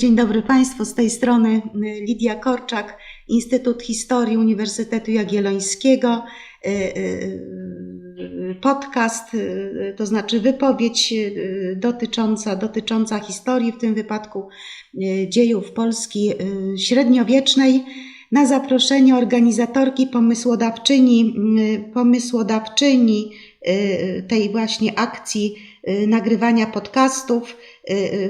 Dzień dobry Państwu, z tej strony y, Lidia Korczak, Instytut Historii Uniwersytetu Jagiellońskiego. Y, y, Podcast, to znaczy wypowiedź dotycząca, dotycząca historii, w tym wypadku dziejów Polski średniowiecznej, na zaproszenie organizatorki, pomysłodawczyni, pomysłodawczyni tej właśnie akcji nagrywania podcastów,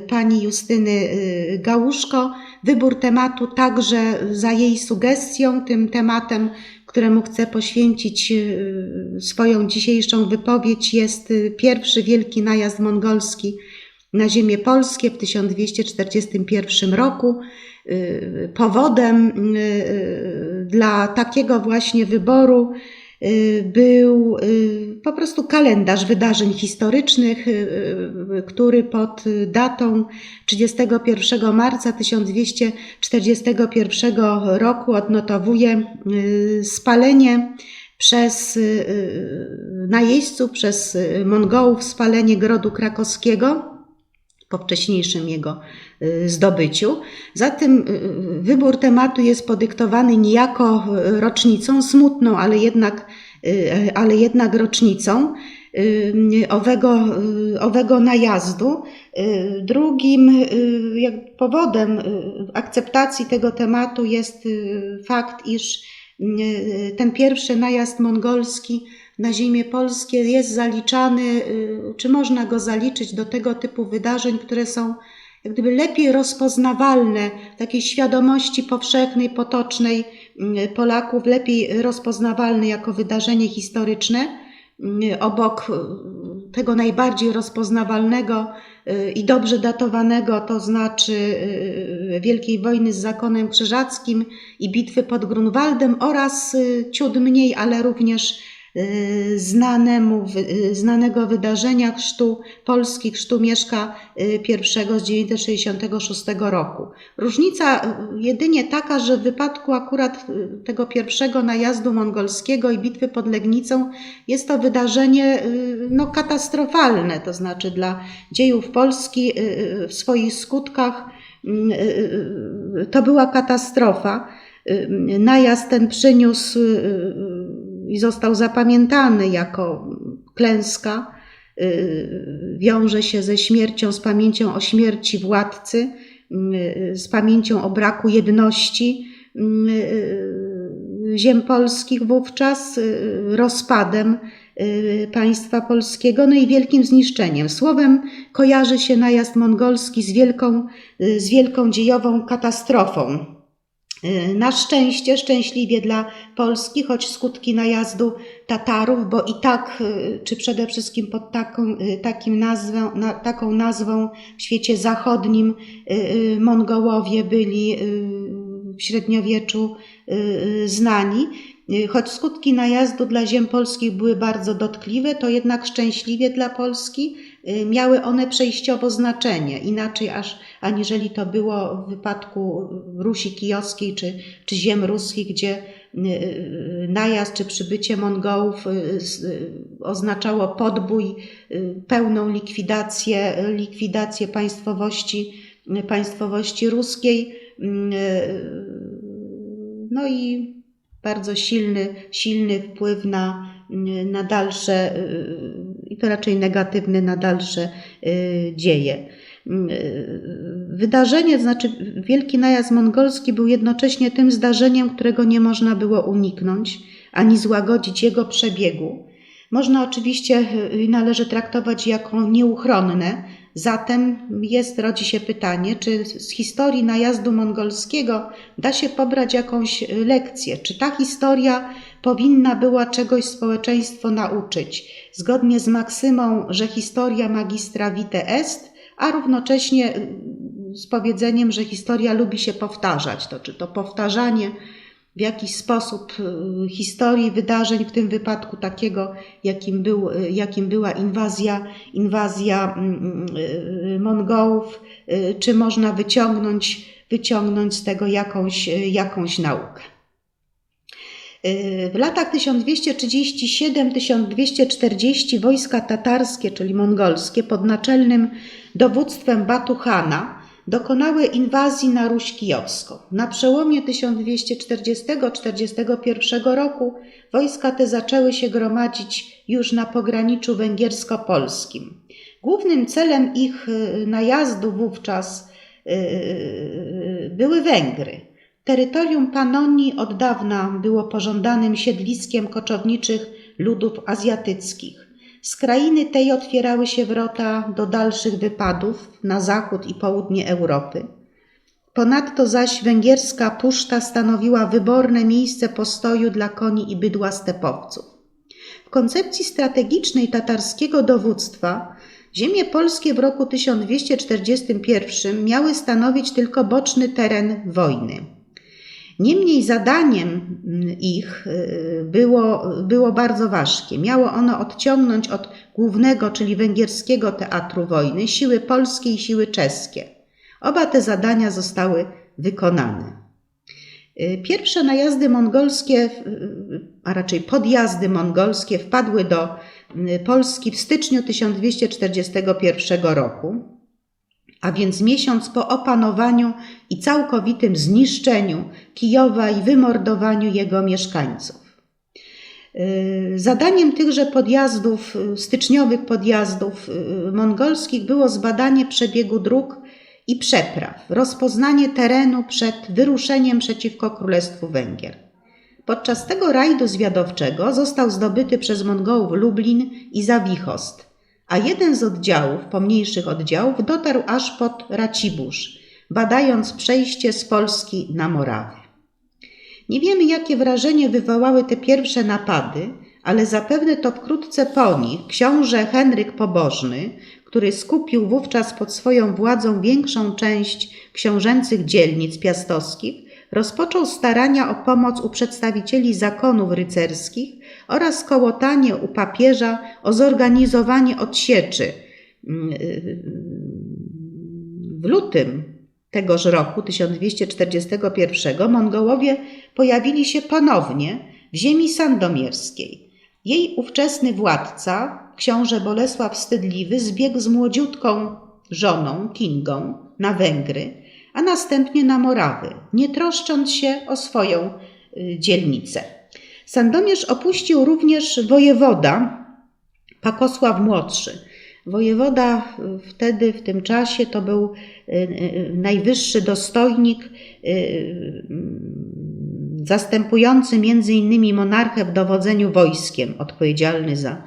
pani Justyny y, Gałuszko. Wybór tematu także za jej sugestią, tym tematem, któremu chcę poświęcić y, swoją dzisiejszą wypowiedź, jest y, pierwszy wielki najazd mongolski na ziemię polskie w 1241 roku. Y, Powodem y, y, dla takiego właśnie wyboru y, był y, po prostu kalendarz wydarzeń historycznych, y, y, który pod datą 31 marca 1241 roku odnotowuje y, spalenie przez y, y, najeźdźców, przez y, Mongołów, spalenie grodu krakowskiego po wcześniejszym jego y, zdobyciu. Zatem y, wybór tematu jest podyktowany niejako y, rocznicą, smutną, ale jednak, y, ale jednak rocznicą y, owego, y, owego najazdu. Y, Drugim y, powodem y, akceptacji tego tematu jest y, fakt, iż y, ten pierwszy najazd mongolski na ziemię polskie jest zaliczany, y, czy można go zaliczyć do tego typu wydarzeń, które są jak gdyby lepiej rozpoznawalne takiej świadomości powszechnej, potocznej y, Polaków, lepiej rozpoznawalne jako wydarzenie historyczne, y, obok y, tego najbardziej rozpoznawalnego y, i dobrze datowanego, to znaczy Wielkiej Wojny z Zakonem Krzyżackim i bitwy pod Grunwaldem oraz ciut mniej, ale również znanemu, wy- y, znanego wydarzenia chrztu Polski, chrztu Mieszka y, I z 966 roku. Różnica y, jedynie taka, że w wypadku akurat y, tego pierwszego najazdu mongolskiego i bitwy pod Legnicą jest to wydarzenie y, no, katastrofalne, to znaczy dla dziejów Polski y, y, w swoich skutkach y, y, to była katastrofa. Y, Najazd ten przyniósł y, y, i został zapamiętany jako klęska. Y, Wiąże się ze śmiercią, z pamięcią o śmierci władcy, y, z pamięcią o braku jedności y, ziem polskich wówczas, rozpadem państwa polskiego, no i wielkim zniszczeniem. Słowem kojarzy się najazd mongolski z wielką, z wielką dziejową katastrofą. Y, Na szczęście, szczęśliwie dla Polski, choć skutki najazdu Tatarów, bo i tak, y, czy przede wszystkim pod taką, y, takim nazwą, na, taką nazwą w świecie zachodnim Mongołowie byli w średniowieczu znani. Choć skutki najazdu dla ziem polskich były bardzo dotkliwe, to jednak szczęśliwie dla Polski miały one przejściowo znaczenie, inaczej aż aniżeli to było w wypadku Rusi Kijowskiej czy, czy ziem ruskich, gdzie y, y, najazd czy przybycie Mongołów y, oznaczało podbój, pełną likwidację, likwidację państwowości, państwowości ruskiej. No i bardzo silny, silny wpływ na, na dalsze, i to raczej negatywny, na dalsze dzieje. Y, Wydarzenie, to znaczy Wielki Najazd Mongolski był jednocześnie tym zdarzeniem, którego nie można było uniknąć, ani złagodzić jego przebiegu. Można oczywiście y, należy traktować jako nieuchronne, zatem jest, rodzi się pytanie, czy z historii najazdu mongolskiego da się pobrać jakąś y, lekcję, czy ta historia powinna była czegoś społeczeństwo nauczyć, zgodnie z maksymą, że historia magistra vitae est, a równocześnie y, z powiedzeniem, że historia lubi się powtarzać. To czy to powtarzanie w jakiś sposób y, historii, wydarzeń, w tym wypadku takiego, jakim, był, y, jakim była inwazja, inwazja mm, y, Mongołów, czy można wyciągnąć, wyciągnąć z tego jakąś, jakąś naukę. Y, W latach 1237-1240 wojska tatarskie, czyli mongolskie, pod naczelnym dowództwem Batu Hana dokonały inwazji na Ruś Kijowską. Na przełomie 1240-41 roku wojska te zaczęły się gromadzić już na pograniczu węgiersko-polskim. Głównym celem ich y, najazdu wówczas y, były Węgry. Terytorium Panonii od dawna było pożądanym siedliskiem koczowniczych ludów azjatyckich. Z krainy tej otwierały się wrota do dalszych wypadów na zachód i południe Europy. Ponadto zaś węgierska puszta stanowiła wyborne miejsce postoju dla koni i bydła stepowców. W koncepcji strategicznej tatarskiego dowództwa ziemie polskie w roku 1241 miały stanowić tylko boczny teren wojny. Niemniej zadaniem ich y, było, było bardzo ważkie. Miało ono odciągnąć od głównego, czyli węgierskiego teatru wojny, siły polskie i siły czeskie. Oba te zadania zostały wykonane. Y, pierwsze najazdy mongolskie, a raczej podjazdy mongolskie wpadły do y, Polski w styczniu 1241 roku a więc miesiąc po opanowaniu i całkowitym zniszczeniu Kijowa i wymordowaniu jego mieszkańców. Y, zadaniem tychże podjazdów, y, styczniowych podjazdów y, mongolskich było zbadanie przebiegu dróg i przepraw, rozpoznanie terenu przed wyruszeniem przeciwko Królestwu Węgier. Podczas tego rajdu zwiadowczego został zdobyty przez Mongołów Lublin i Zawichost – a jeden z oddziałów, pomniejszych oddziałów, dotarł aż pod Racibórz, badając przejście z Polski na Morawię. Nie wiemy, jakie wrażenie wywołały te pierwsze napady, ale zapewne to wkrótce po nich książę Henryk Pobożny, który skupił wówczas pod swoją władzą większą część książęcych dzielnic piastowskich, rozpoczął starania o pomoc u przedstawicieli zakonów rycerskich oraz kołotanie u papieża o zorganizowanie odsieczy. W lutym tegoż roku, 1241, Mongołowie pojawili się ponownie w ziemi sandomierskiej. Jej ówczesny władca, książę Bolesław Wstydliwy, zbiegł z młodziutką żoną, Kingą, na Węgry, a następnie na Morawy, nie troszcząc się o swoją y, dzielnicę. Sandomierz opuścił również wojewoda Pakosław Młodszy. Wojewoda wtedy, w tym czasie, to był y, y, najwyższy dostojnik zastępujący między innymi monarchę w dowodzeniu wojskiem, odpowiedzialny za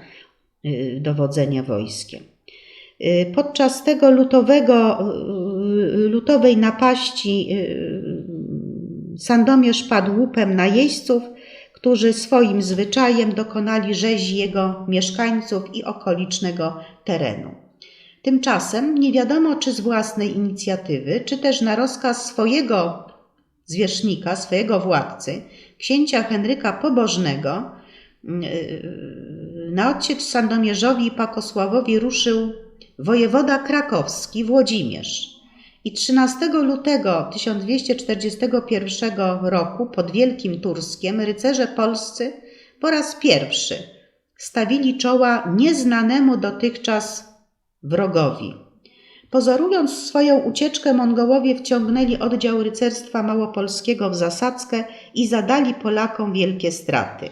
dowodzenie wojskiem. Podczas tego lutowego lutowej napaści y, Sandomierz padł łupem na jeźdźców, którzy swoim zwyczajem dokonali rzezi jego mieszkańców i okolicznego terenu. Tymczasem nie wiadomo, czy z własnej inicjatywy, czy też na rozkaz swojego zwierzchnika, swojego władcy, księcia Henryka Pobożnego, y, na odsiecz Sandomierzowi i Pakosławowi ruszył wojewoda krakowski Włodzimierz. I 13 lutego 1241 roku pod Wielkim Turskiem rycerze polscy po raz pierwszy stawili czoła nieznanemu dotychczas wrogowi. Pozorując swoją ucieczkę, Mongołowie wciągnęli oddział rycerstwa małopolskiego w zasadzkę i zadali Polakom wielkie straty.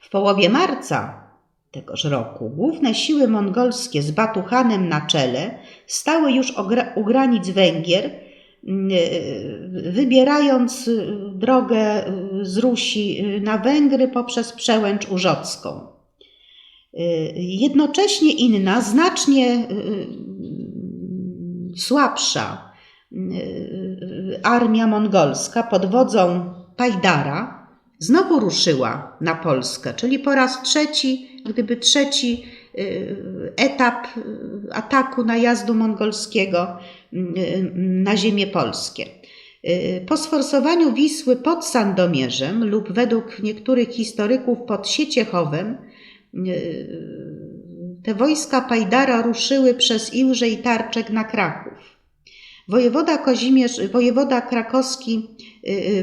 W połowie marca tegoż roku główne siły mongolskie z Batuhanem na czele stały już u granic Węgier, mm, e, wybierając e, drogę z Rusi na Węgry poprzez przełęcz urzocką. Jednocześnie inna, znacznie słabsza armia mongolska pod wodzą Pajdara znowu ruszyła na Polskę, czyli po raz trzeci, gdyby trzeci y, etap y, ataku najazdu mongolskiego y, na ziemię polskie. Po sforsowaniu Wisły pod Sandomierzem lub według niektórych historyków pod Sieciechowem te wojska Pajdara ruszyły przez Iłże i Tarczek na Kraków. Wojewoda, Kozimierz, wojewoda krakowski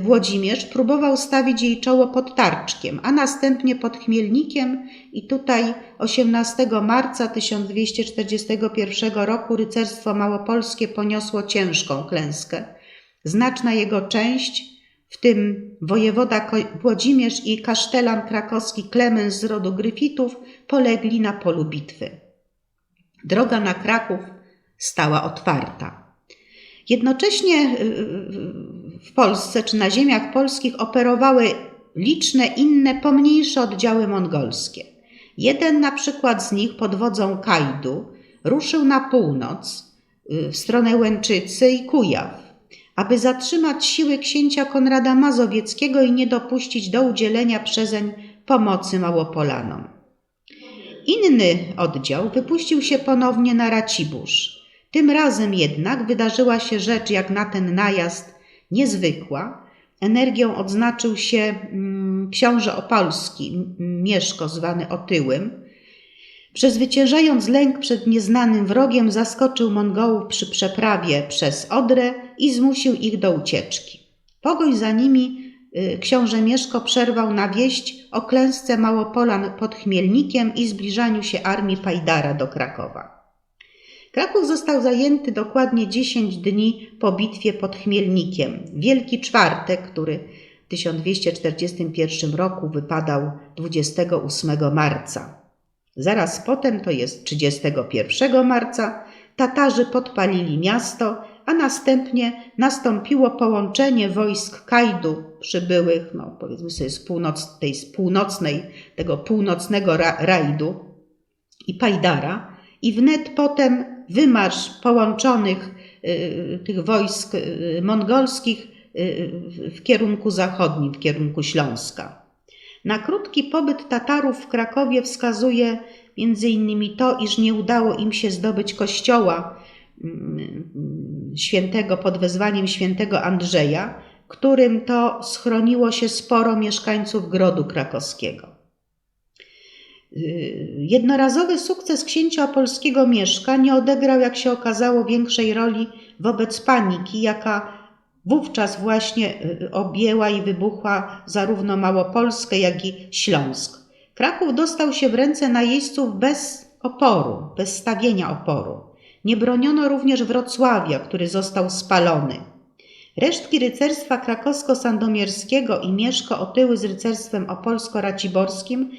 Włodzimierz próbował stawić jej czoło pod Tarczkiem, a następnie pod Chmielnikiem i tutaj 18 marca 1241 roku rycerstwo małopolskie poniosło ciężką klęskę. Znaczna jego część, w tym wojewoda Włodzimierz i kasztelan krakowski Klemens z rodu Gryfitów, polegli na polu bitwy. Droga na Kraków stała otwarta. Jednocześnie y, y, w Polsce czy na ziemiach polskich operowały liczne inne, pomniejsze oddziały mongolskie. Jeden na przykład z nich pod wodzą Kajdu ruszył na północ y, w stronę Łęczycy i Kujaw, aby zatrzymać siły księcia Konrada Mazowieckiego i nie dopuścić do udzielenia przezeń pomocy Małopolanom. Inny oddział wypuścił się ponownie na Racibórz. Tym razem jednak wydarzyła się rzecz jak na ten najazd niezwykła. Energią odznaczył się mm, książę opolski, Mieszko zwany Otyłym. Przezwyciężając lęk przed nieznanym wrogiem, zaskoczył Mongołów przy przeprawie przez Odrę i zmusił ich do ucieczki. Pogoń za nimi y, książę Mieszko przerwał na wieść o klęsce Małopolan pod Chmielnikiem i zbliżaniu się armii Pajdara do Krakowa. Kraków został zajęty dokładnie 10 dni po bitwie pod Chmielnikiem. Wielki Czwartek, który w 1241 roku wypadał 28 marca. Zaraz potem, to jest 31 marca, Tatarzy podpalili miasto, a następnie nastąpiło połączenie wojsk Kajdu przybyłych, no powiedzmy sobie z, północ, tej, z północnej, tego północnego ra, rajdu i Pajdara i wnet potem wymarsz połączonych y, tych wojsk y, mongolskich y, w kierunku zachodnim, w kierunku Śląska. Na krótki pobyt Tatarów w Krakowie wskazuje innymi to, iż nie udało im się zdobyć kościoła mm, świętego pod wezwaniem świętego Andrzeja, którym to schroniło się sporo mieszkańców grodu krakowskiego. Jednorazowy sukces księcia opolskiego Mieszka nie odegrał, jak się okazało, większej roli wobec paniki, jaka wówczas właśnie y, objęła i wybuchła zarówno Małopolskę, jak i Śląsk. Kraków dostał się w ręce najeźdźców bez oporu, bez stawienia oporu. Nie broniono również Wrocławia, który został spalony. Resztki rycerstwa krakowsko-sandomierskiego i Mieszko otyły z rycerstwem opolsko-raciborskim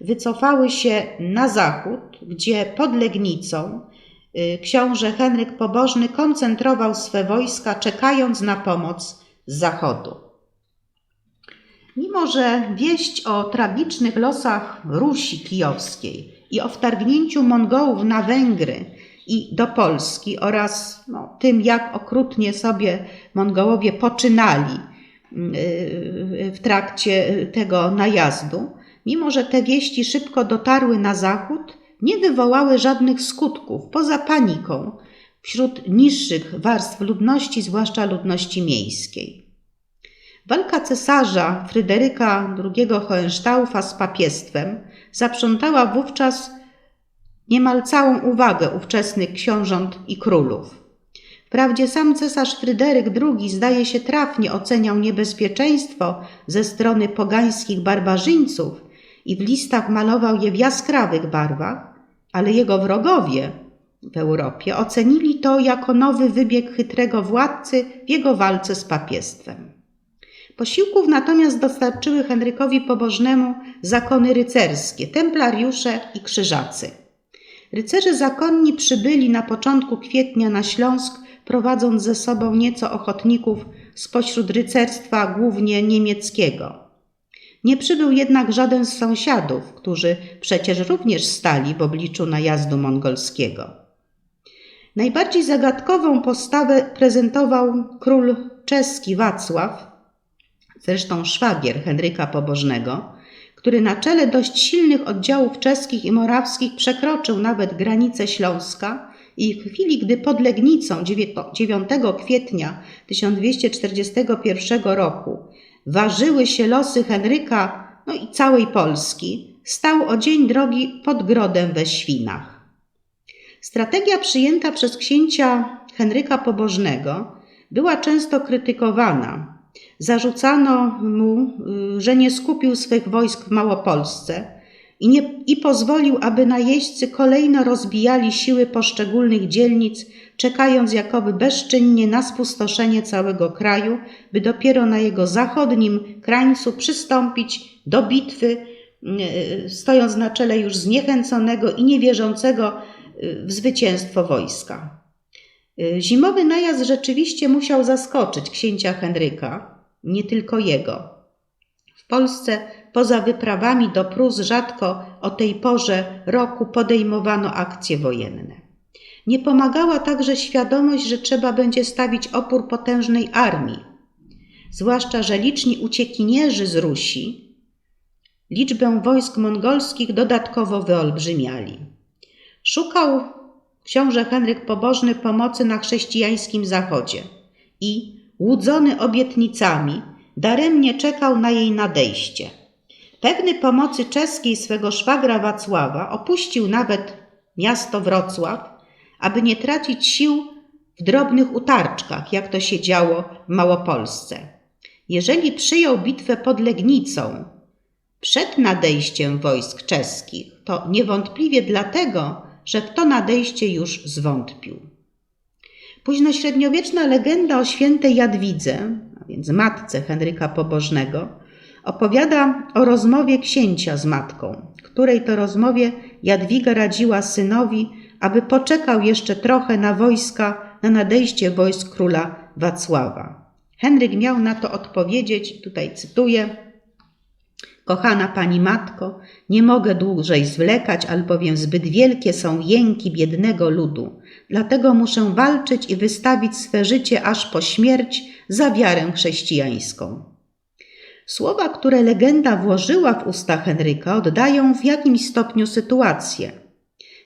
wycofały się na zachód, gdzie pod Legnicą y, książę Henryk Pobożny koncentrował swe wojska, czekając na pomoc z zachodu. Mimo, że wieść o tragicznych losach Rusi Kijowskiej i o wtargnięciu Mongołów na Węgry i do Polski oraz no, tym, jak okrutnie sobie Mongołowie poczynali y, w trakcie tego najazdu, mimo że te wieści szybko dotarły na zachód, nie wywołały żadnych skutków poza paniką wśród niższych warstw ludności, zwłaszcza ludności miejskiej. Walka cesarza Fryderyka II Hohenstaufa z papiestwem zaprzątała wówczas niemal całą uwagę ówczesnych książąt i królów. Wprawdzie sam cesarz Fryderyk II zdaje się trafnie oceniał niebezpieczeństwo ze strony pogańskich barbarzyńców i w listach malował je w jaskrawych barwach, ale jego wrogowie w Europie ocenili to jako nowy wybieg chytrego władcy w jego walce z papiestwem. Posiłków natomiast dostarczyły Henrykowi Pobożnemu zakony rycerskie, templariusze i krzyżacy. Rycerze zakonni przybyli na początku kwietnia na Śląsk, prowadząc ze sobą nieco ochotników spośród rycerstwa głównie niemieckiego. Nie przybył jednak żaden z sąsiadów, którzy przecież również stali w obliczu najazdu mongolskiego. Najbardziej zagadkową postawę prezentował król czeski Wacław, zresztą szwagier Henryka Pobożnego, który na czele dość silnych oddziałów czeskich i morawskich przekroczył nawet granicę Śląska i w chwili, gdy pod Legnicą 9 kwietnia 1241 roku ważyły się losy Henryka, no i całej Polski, stał o dzień drogi pod grodem we Świnach. Strategia przyjęta przez księcia Henryka Pobożnego była często krytykowana, Zarzucano mu, y, że nie skupił swych wojsk w Małopolsce i, nie, i pozwolił, aby najeźdźcy kolejno rozbijali siły poszczególnych dzielnic, czekając jakoby bezczynnie na spustoszenie całego kraju, by dopiero na jego zachodnim krańcu przystąpić do bitwy, y, stojąc na czele już zniechęconego i niewierzącego y, w zwycięstwo wojska. Zimowy najazd rzeczywiście musiał zaskoczyć księcia Henryka, nie tylko jego. W Polsce poza wyprawami do Prus rzadko o tej porze roku podejmowano akcje wojenne. Nie pomagała także świadomość, że trzeba będzie stawić opór potężnej armii, zwłaszcza że liczni uciekinierzy z Rusi liczbę wojsk mongolskich dodatkowo wyolbrzymiali. Szukał książę Henryk Pobożny pomocy na chrześcijańskim zachodzie i łudzony obietnicami, daremnie czekał na jej nadejście. Pewny pomocy czeskiej swego szwagra Wacława opuścił nawet miasto Wrocław, aby nie tracić sił w drobnych utarczkach, jak to się działo w Małopolsce. Jeżeli przyjął bitwę pod Legnicą przed nadejściem wojsk czeskich, to niewątpliwie dlatego, że w to nadejście już zwątpił. Późnośredniowieczna legenda o świętej Jadwidze, a więc matce Henryka Pobożnego, opowiada o rozmowie księcia z matką, której to rozmowie Jadwiga radziła synowi, aby poczekał jeszcze trochę na wojska, na nadejście wojsk króla Wacława. Henryk miał na to odpowiedzieć, tutaj cytuję, Kochana pani matko, nie mogę dłużej zwlekać, albowiem zbyt wielkie są jęki biednego ludu. Dlatego muszę walczyć i wystawić swe życie aż po śmierć za wiarę chrześcijańską. Słowa, które legenda włożyła w usta Henryka, oddają w jakimś stopniu sytuację.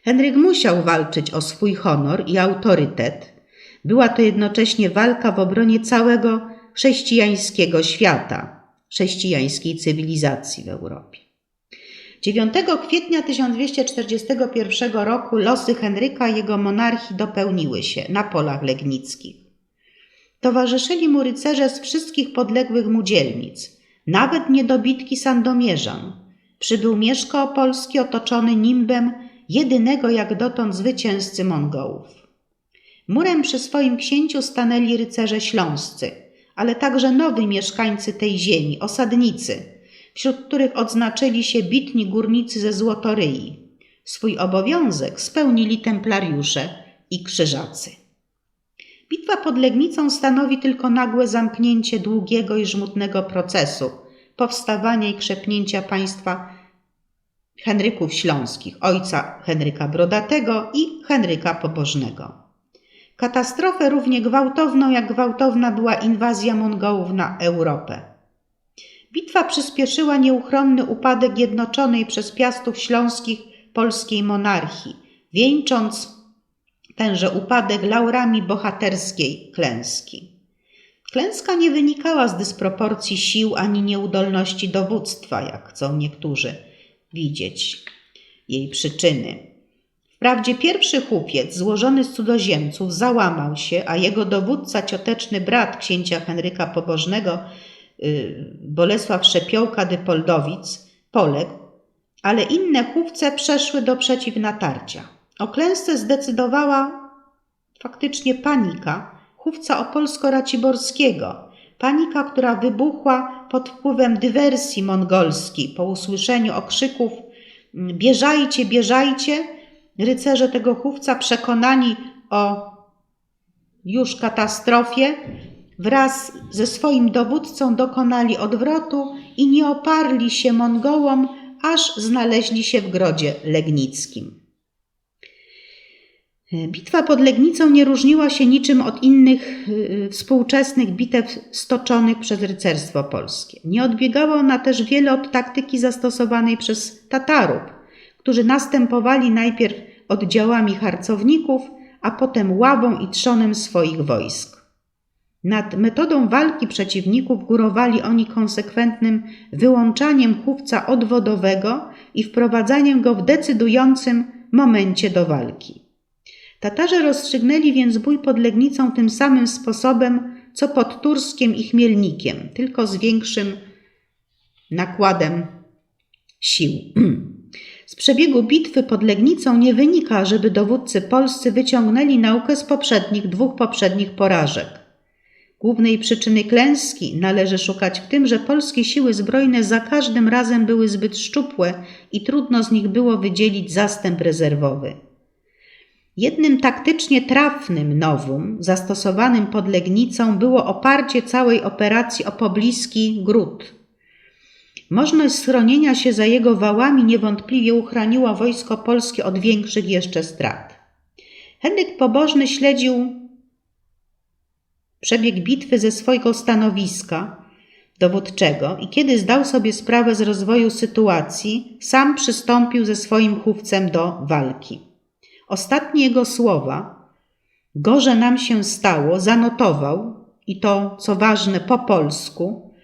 Henryk musiał walczyć o swój honor i autorytet. Była to jednocześnie walka w obronie całego chrześcijańskiego świata chrześcijańskiej cywilizacji w Europie. 9 kwietnia 1241 roku losy Henryka i jego monarchii dopełniły się na polach legnickich. Towarzyszyli mu rycerze z wszystkich podległych mu dzielnic, nawet niedobitki Sandomierzan. Przybył Mieszko Opolski otoczony nimbem jedynego jak dotąd zwycięzcy Mongołów. Murem przy swoim księciu stanęli rycerze śląscy – ale także nowi mieszkańcy tej ziemi, osadnicy, wśród których odznaczyli się bitni górnicy ze Złotoryi. Swój obowiązek spełnili templariusze i krzyżacy. Bitwa pod Legnicą stanowi tylko nagłe zamknięcie długiego i żmudnego procesu powstawania i krzepnięcia państwa Henryków Śląskich, ojca Henryka Brodatego i Henryka Pobożnego. Katastrofę równie gwałtowną, jak gwałtowna była inwazja Mongołów na Europę. Bitwa przyspieszyła nieuchronny upadek jednoczonej przez piastów śląskich polskiej monarchii, wieńcząc tenże upadek laurami bohaterskiej klęski. Klęska nie wynikała z dysproporcji sił ani nieudolności dowództwa, jak chcą niektórzy widzieć jej przyczyny. Wprawdzie pierwszy chłopiec złożony z cudzoziemców załamał się, a jego dowódca, cioteczny brat księcia Henryka Pobożnego, y, Bolesław Szepiołka Dypoldowic, poległ, ale inne chówce przeszły do przeciwnatarcia. O klęsce zdecydowała faktycznie panika chówca opolsko-raciborskiego, panika, która wybuchła pod wpływem dywersji mongolskiej po usłyszeniu okrzyków bieżajcie, bieżajcie – Rycerze tego chówca, przekonani o już katastrofie, wraz ze swoim dowódcą dokonali odwrotu i nie oparli się Mongołom, aż znaleźli się w grodzie legnickim. Bitwa pod Legnicą nie różniła się niczym od innych y, współczesnych bitew stoczonych przez rycerstwo polskie. Nie odbiegała ona też wiele od taktyki zastosowanej przez Tatarów, którzy następowali najpierw oddziałami harcowników, a potem ławą i trzonem swoich wojsk. Nad metodą walki przeciwników górowali oni konsekwentnym wyłączaniem chówca odwodowego i wprowadzaniem go w decydującym momencie do walki. Tatarzy rozstrzygnęli więc bój pod Legnicą tym samym sposobem, co pod Turskiem i Chmielnikiem, tylko z większym nakładem sił. Z przebiegu bitwy pod Legnicą nie wynika, żeby dowódcy polscy wyciągnęli naukę z poprzednich dwóch poprzednich porażek. Głównej przyczyny klęski należy szukać w tym, że polskie siły zbrojne za każdym razem były zbyt szczupłe i trudno z nich było wydzielić zastęp rezerwowy. Jednym taktycznie trafnym nowum zastosowanym pod Legnicą było oparcie całej operacji o pobliski gród. Możność schronienia się za jego wałami niewątpliwie uchroniło wojsko polskie od większych jeszcze strat. Henryk Pobożny śledził przebieg bitwy ze swojego stanowiska dowódczego i kiedy zdał sobie sprawę z rozwoju sytuacji, sam przystąpił ze swoim chówcem do walki. Ostatnie jego słowa, gorze nam się stało, zanotował, i to, co ważne, po polsku,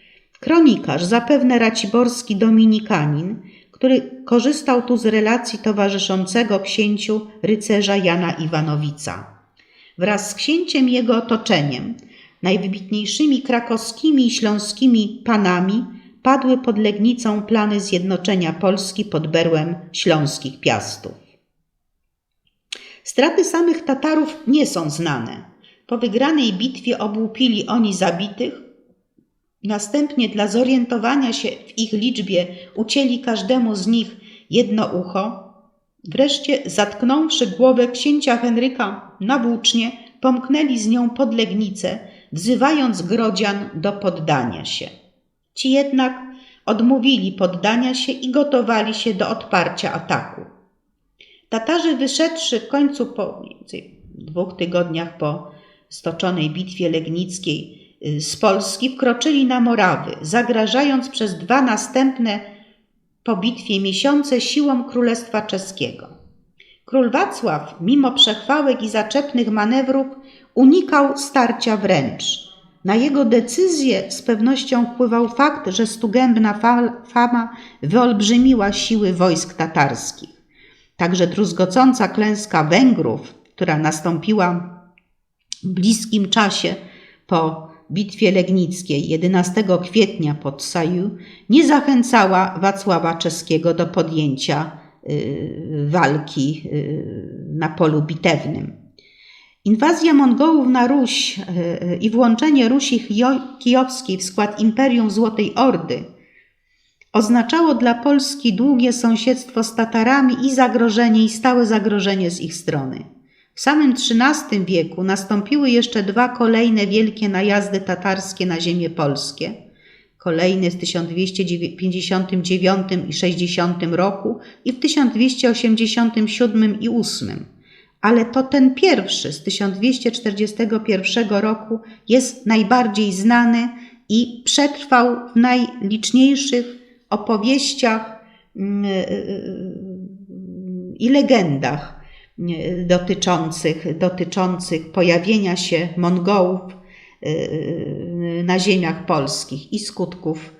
kronikarz, zapewne raciborski dominikanin, który korzystał tu z relacji towarzyszącego księciu rycerza Jana Iwanowica. Wraz z księciem jego otoczeniem, najwybitniejszymi krakowskimi i śląskimi panami, padły pod Legnicą plany zjednoczenia Polski pod berłem śląskich piastów. Straty samych Tatarów nie są znane. Po wygranej bitwie obłupili oni zabitych, następnie dla zorientowania się w ich liczbie ucięli każdemu z nich jedno ucho, wreszcie zatknąwszy głowę księcia Henryka na włócznie, pomknęli z nią pod Legnicę, wzywając Grodzian do poddania się. Ci jednak odmówili poddania się i gotowali się do odparcia ataku. Tatarzy wyszedłszy w końcu po dwóch tygodniach po stoczonej bitwie legnickiej y, z Polski wkroczyli na Morawy, zagrażając przez dwa następne po bitwie miesiące siłom Królestwa Czeskiego. Król Wacław, mimo przechwałek i zaczepnych manewrów, unikał starcia wręcz. Na jego decyzję z pewnością wpływał fakt, że stugębna fama wyolbrzymiła siły wojsk tatarskich. Także druzgocąca klęska Węgrów, która nastąpiła w bliskim czasie po bitwie legnickiej 11 kwietnia pod Saju, nie zachęcała Wacława Czeskiego do podjęcia y, walki y, na polu bitewnym. Inwazja Mongołów na Ruś y, i włączenie Rusi Kijowskiej w skład Imperium Złotej Ordy oznaczało dla Polski długie sąsiedztwo z Tatarami i zagrożenie i stałe zagrożenie z ich strony. W samym XIII wieku nastąpiły jeszcze dwa kolejne wielkie najazdy tatarskie na ziemię polskie. Kolejny w 1259 i 60 roku i w 1287 i 8. Ale to ten pierwszy z 1241 roku jest najbardziej znany i przetrwał w najliczniejszych opowieściach mm, y, y, y, i legendach dotyczących, dotyczących pojawienia się Mongołów na ziemiach polskich i skutków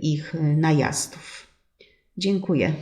ich najazdów. Dziękuję.